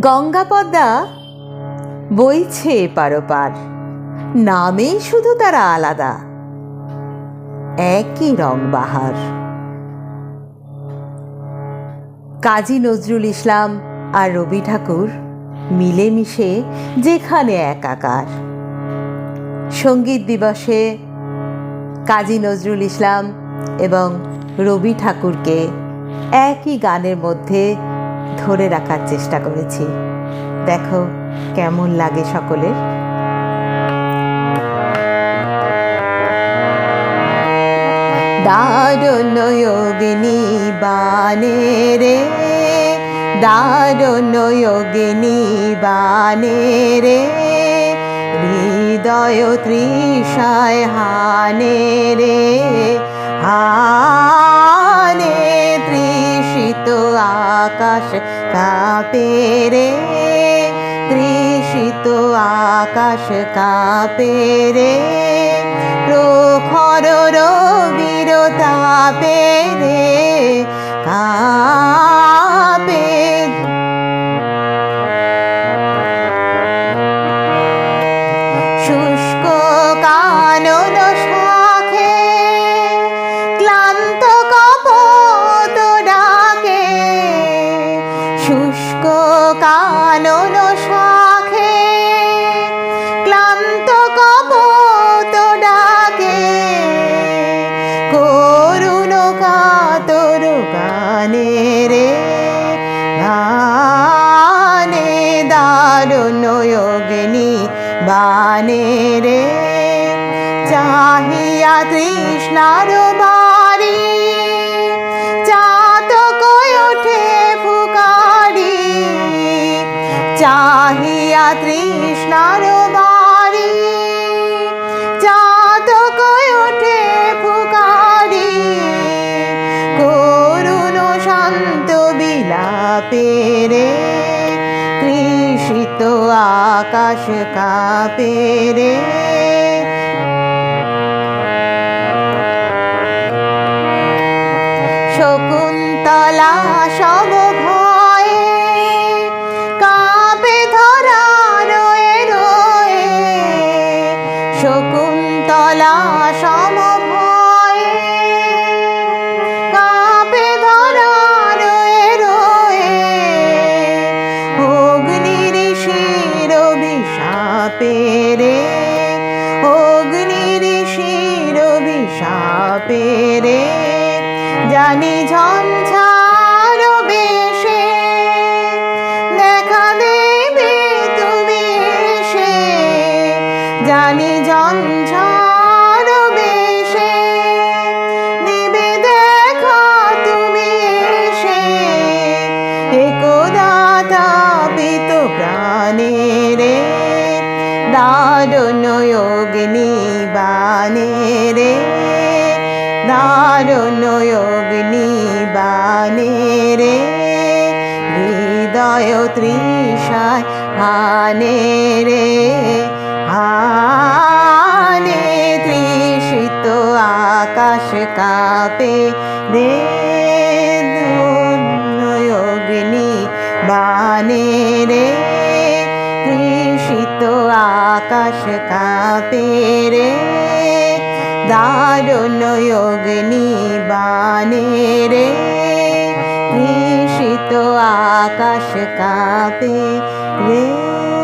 গঙ্গা পদ্মা বইছে পারোপার। নামেই শুধু তারা আলাদা। একই রং বাহার। কাজী নজরুল ইসলাম আর রবি ঠাকুর মিলেমিশে যেখানে একাকার। সংগীত দিবসে কাজী নজরুল ইসলাম এবং রবি ঠাকুরকে একই গানের মধ্যে ধরে রাখার চেষ্টা করেছি। দেখো, কেমন লাগে সকলের। দারুণ যোগিনী বানে রে দারুণ যোগিনী বানে রে হৃদয় তৃষায় হানে রে কাপে রে তৃষিত আকাশ কাপে রে প্রখর রবির তাপে রে শুষ্ক কানন যোগিনী বানে রে। চাহিয়া তৃষ্ণার বাড়ি চাতক ওঠে ফুকারি। চাহিয়া তৃষ্ণার বাড়ি চাতক শান্ত কৃষিত আকাশ কাপে রে। শকুন্তলা সব ভয়ে কাঁপে ধরা রয়ে রয়ে। শকুন্তলা সম শির বিষাপে রে, জানি ঝঞ্ঝার বেশে। দেখা দেবে তুমি এসে, জানি ঝঞ্ঝার বেশে। দিবে দেখা তুমি এসে একদা তাপিত প্রাণে রে, দারুণ যোগিনী বানে রে দারুণ যোগিনী বানে রে হৃদয় তৃষায় হানে রে হানে তৃষিত আকাশ কাপে রে যোগিনী বানে রে তৃষিত আকাশ কাপে রে। দারুণ অগ্নি বানে রে। তৃষিত আকাশ কাপে রে।